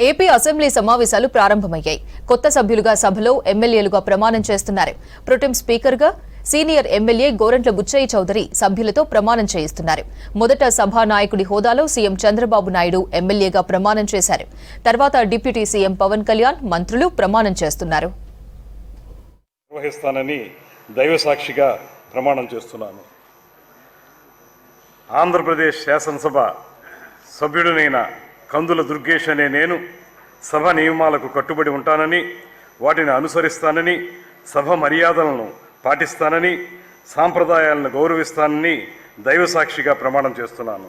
AP assembly సమావేశాలు ప్రారంభమయ్యాయి. కొత్త సభ్యులుగా సభలో ఎమ్మెల్యేలుగా ప్రమాణం చేస్తున్నారు. ప్రొటెం స్పీకర్గా సీనియర్ ఎమ్మెల్యే గోరంట్ల బుచ్చయ్య చౌదరి సభ్యులతో ప్రమాణం చేయిస్తున్నారు. మొదట సభా నాయకుడి హోదాలో సీఎం చంద్రబాబు నాయుడు ఎమ్మెల్యేగా ప్రమాణం చేశారు. తర్వాత డిప్యూటీ సీఎం పవన్ కళ్యాణ్ మంత్రులు ప్రమాణం చేస్తున్నారు. నిర్వహిస్తానని దైవ సాక్షిగా ప్రమాణం చేస్తున్నాను. ఆంధ్రప్రదేశ్ శాసనసభ సభ్యుడినైన కందుల దుర్గేష్ అనే నేను సభ నియమాలకు కట్టుబడి ఉంటానని వాటిని అనుసరిస్తానని సభ మర్యాదలను పాటిస్తానని సాంప్రదాయాలను గౌరవిస్తానని దైవ సాక్షిగా ప్రమాణం చేస్తున్నాను.